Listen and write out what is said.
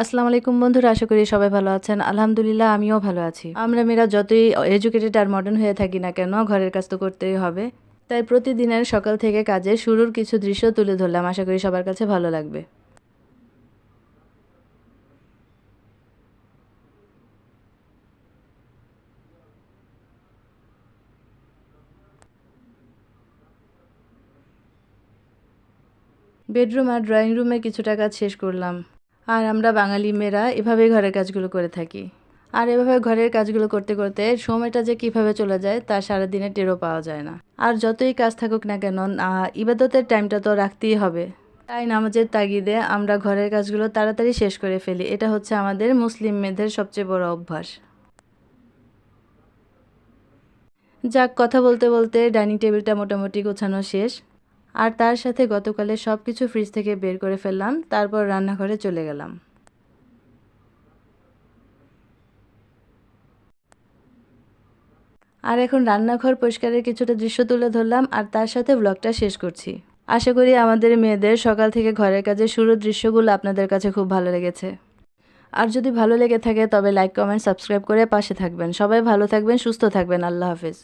আসসালামু আলাইকুম বন্ধুরা, আশা করি সবাই ভালো আছেন। আলহামদুলিল্লাহ, আমিও ভালো আছি। আমরা মেয়েরা যতই এডুকেটেড আর মডার্ন হয়ে থাকি না কেন, ঘরের কাজ তো করতেই হবে। তাই প্রতিদিনের সকাল থেকে কাজে শুরুর কিছু দৃশ্য তুলে ধরলাম। আশা করি সবার কাছে ভালো লাগবে। বেডরুম আর ড্রয়িং রুমে কিছুটা কাজ শেষ করলাম। আর আমরা বাঙালি মেয়েরা এভাবেই ঘরের কাজগুলো করে থাকি। আর এভাবে ঘরের কাজগুলো করতে করতে সময়টা যে কীভাবে চলে যায় তা সারাদিনে টেরও পাওয়া যায় না। আর যতই কাজ থাকুক না কেন ইবাদতের টাইমটা তো রাখতেই হবে। তাই নামাজের তাগিদে আমরা ঘরের কাজগুলো তাড়াতাড়ি শেষ করে ফেলি। এটা হচ্ছে আমাদের মুসলিম মেয়েদের সবচেয়ে বড় অভ্যাস। যাক, কথা বলতে বলতে ডাইনিং টেবিলটা মোটামুটি গোছানো শেষ। আর তার সাথে গতকালে সব কিছু ফ্রিজ থেকে বের করে ফেললাম, তারপর রান্নাঘরে চলে গেলাম। আর এখন রান্নাঘর পরিষ্কারের কিছুটা দৃশ্য তুলে ধরলাম আর তার সাথে ব্লগটা শেষ করছি। আশা করি আমাদের মেয়েদের সকাল থেকে ঘরের কাজে শুরুর দৃশ্যগুলো আপনাদের কাছে খুব ভালো লেগেছে। আর যদি ভালো লেগে থাকে তবে লাইক কমেন্ট সাবস্ক্রাইব করে পাশে থাকবেন। সবাই ভালো থাকবেন, সুস্থ থাকবেন। আল্লাহ হাফেজ।